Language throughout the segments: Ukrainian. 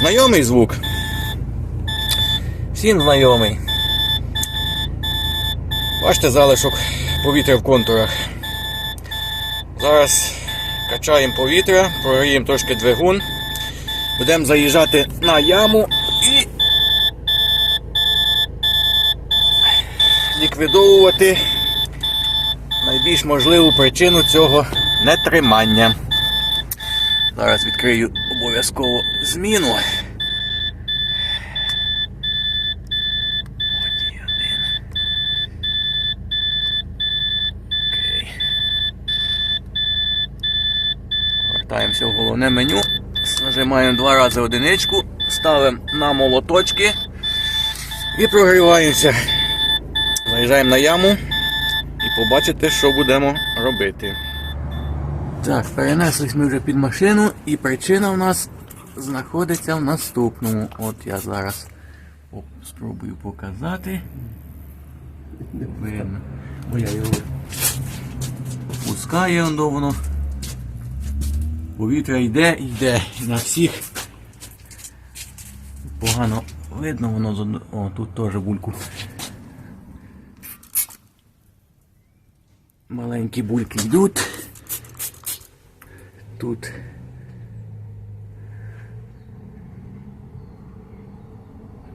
Знайомий звук. Всім знайомий. Бачите залишок повітря в контурах. Зараз качаємо повітря, прогріємо трошки двигун. Будемо заїжджати на яму і ліквідовувати найбільш можливу причину цього нетримання. Зараз відкрию обов'язково зміну. От і один. Окей. Повертаємося в головне меню. Нажимаємо два рази одиничку, ставимо на молоточки і прогріваємося. Заїжджаємо на яму і побачите, що будемо робити. Так, перенеслись ми вже під машину, і причина в нас знаходиться в наступному. От я зараз спробую показати. Видно. Бо я його пускаю воно. Повітря йде, йде. На всіх. Погано видно воно з О, тут теж бульку. Маленькі бульки йдуть. Тут.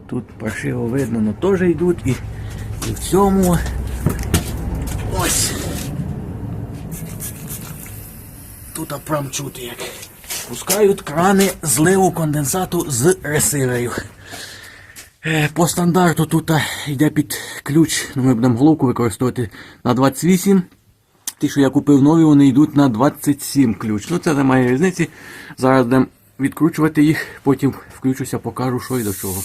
Тут паршиво видно, але теж йдуть і, і в цьому ось. Тут прям чути як. Пускають крани зливу конденсату з ресиверів. Е, По стандарту тут йде під ключ, ну, ми будемо головку використовувати на 28. Ті, що я купив нові, вони йдуть на 27 ключ. Ну це немає різниці. Зараз будемо відкручувати їх, потім включуся, покажу, що і до чого.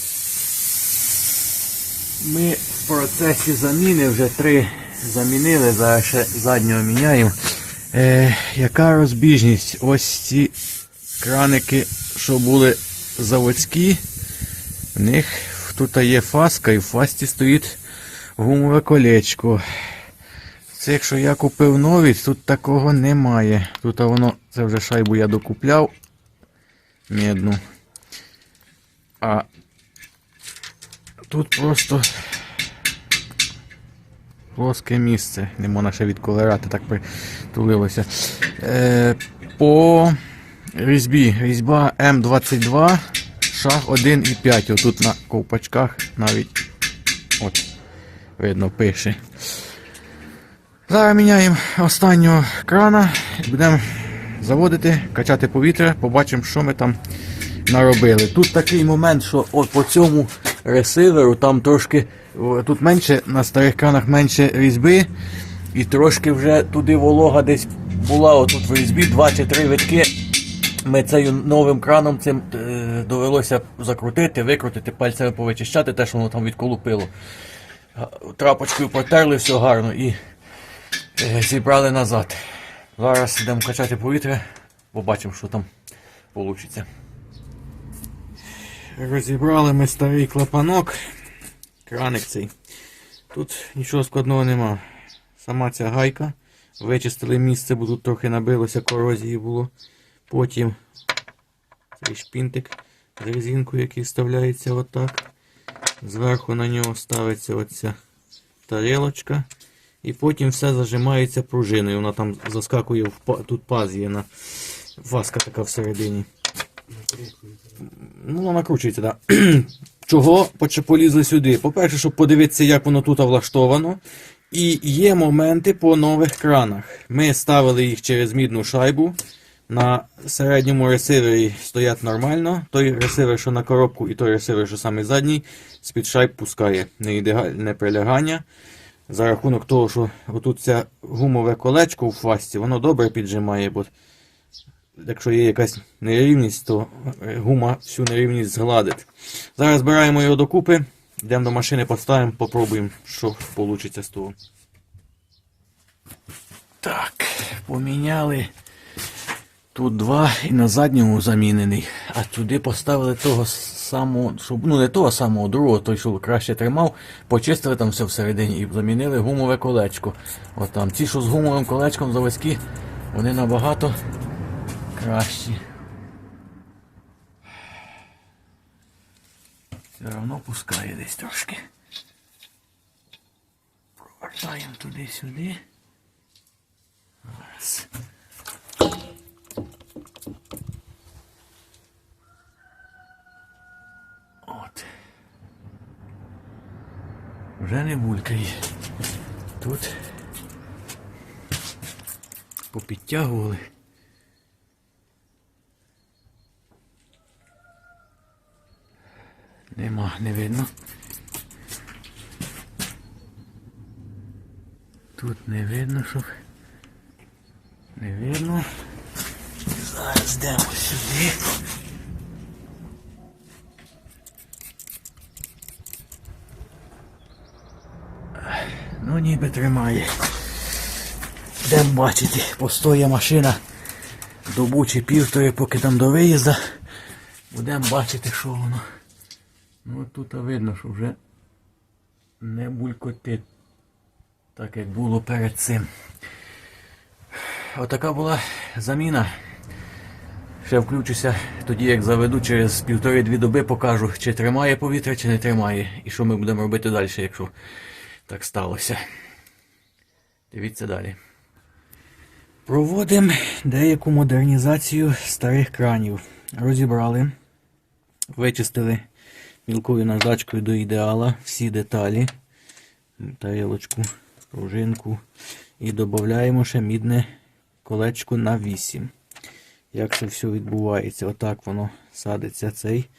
Ми в процесі заміни вже три замінили, зараз ще заднього міняємо. Е, яка розбіжність? Ось ці краники, що були заводські, в них тут є фаска і в фасті стоїть гумове колечко. Це якщо я купив нові, тут такого немає. Тут воно, це вже шайбу я докупляв. Медну. А тут просто плоске місце. Не можна ще відколерати, так притулилося. Е, по різьбі. Різьба М22, шаг 1 і 5. Отут на ковпачках навіть от, видно, пише. Зараз міняємо останнього крана, будемо заводити, качати повітря, побачимо, що ми там наробили. Тут такий момент, що от по цьому ресиверу там трошки тут менше, на старих кранах менше різьби, і трошки вже туди волога десь була, отут в різьбі, два чи три витки. Ми цим новим краном цим е, довелося закрутити, викрутити, пальцями повичищати, те, що воно там відколупило. Трапочкою протерли, все гарно і е, зібрали назад. Зараз йдемо качати повітря, побачимо, що там вийде. Розібрали ми старий клапанок. Краник цей. Тут нічого складного нема. Сама ця гайка. Вичистили місце, бо тут трохи набилося, корозії було. Потім цей шпінтик з резинкою, який вставляється отак. Зверху на нього ставиться оця тарелочка. І потім все зажимається пружиною. Вона там заскакує в тут паз є на васка така всередині. Ну, накручується, так. Да. Чого полізли сюди? По-перше, щоб подивитися, як воно тут влаштовано. І є моменти по нових кранах. Ми ставили їх через мідну шайбу. На середньому ресивері стоять нормально. Той ресивер, що на коробку, і той ресивер, що самий задній, з-під шайб пускає неідеальне прилягання. За рахунок того, що отут це гумове колечко в фасті, воно добре піджимає, бо якщо є якась нерівність, то е, гума всю нерівність згладить. Зараз збираємо його докупи Йдемо до машини, поставимо, попробуємо, що вийде з того. Так, поміняли. Тут два і на задньому замінений, а туди поставили того самого, щоб, ну не того самого, другого, той, що краще тримав, почистили там все всередині і замінили гумове колечко. От там. Ці, що з гумовим колечком заводські, вони набагато кращі. Все одно пускає десь трошки. Провертаємо туди-сюди. Раз. От. Вже не булькає. Тут попідтягували. Не видно. Тут не видно, щоб. Не видно. Зараз йдемо сюди. Ну ніби тримає. Йдемо бачити, постоє машина добу чи півтори, поки там до виїзду. Будемо бачити, що воно. Ну тут видно, що вже не булькотить, так як було перед цим. Отака була заміна. Ще включуся тоді, як заведу через півтори-дві доби, покажу, чи тримає повітря, чи не тримає. І що ми будемо робити далі, якщо так сталося. Дивіться далі. Проводимо деяку модернізацію старих кранів. Розібрали, вичистили мілкою наждачкою до ідеала всі деталі, тарілочку, пружинку і додаємо ще мідне колечко на 8. Як це все відбувається? Отак воно садиться цей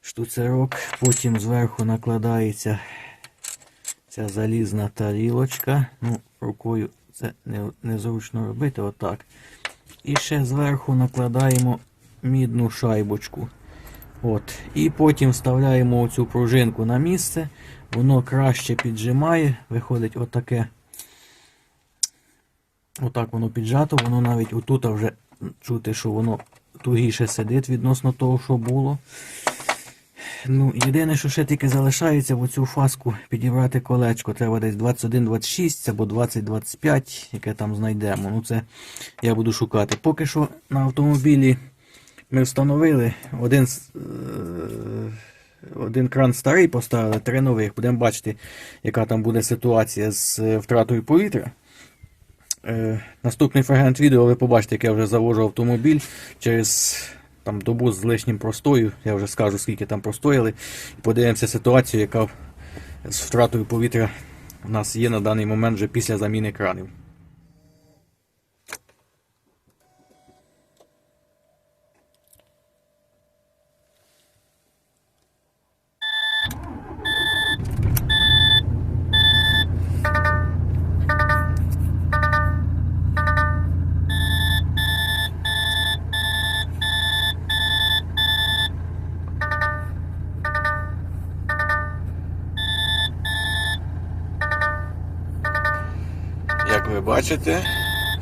штуцерок. Потім зверху накладається ця залізна тарілочка. Ну, рукою це не, незручно робити, отак. І ще зверху накладаємо мідну шайбочку. От. І потім вставляємо цю пружинку на місце. Воно краще піджимає, виходить отаке. Отак воно піджато, воно навіть отут вже чути, що воно тугіше сидить відносно того, що було. Ну, єдине, що ще тільки залишається в оцю фаску підібрати колечко. Треба десь 21-26 або 20-25, яке там знайдемо. Ну, це я буду шукати. Поки що на автомобілі ми встановили один, е, один кран старий поставили, три нових. Будемо бачити, яка там буде ситуація з е, втратою повітря. Е, наступний фрагмент відео ви побачите, як я вже завожу автомобіль через там, добу з лишнім простою. Я вже скажу, скільки там простояли. І подивимося ситуацію, яка з втратою повітря у нас є на даний момент вже після заміни кранів. Ви бачите,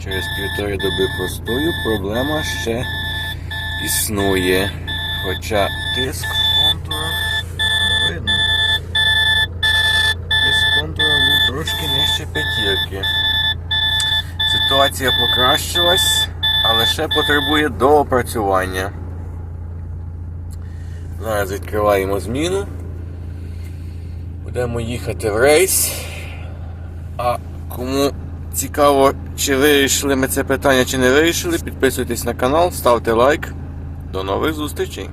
через півтори доби простою проблема ще існує. Хоча тиск в контурах видно. Тиск контура був трошки нижче п'ятірки. Ситуація покращилась, але ще потребує доопрацювання. Зараз відкриваємо зміну. Будемо їхати в рейс. А кому цікаво, чи вирішили ми це питання, чи не вирішили, підписуйтесь на канал, ставте лайк. До нових зустрічей!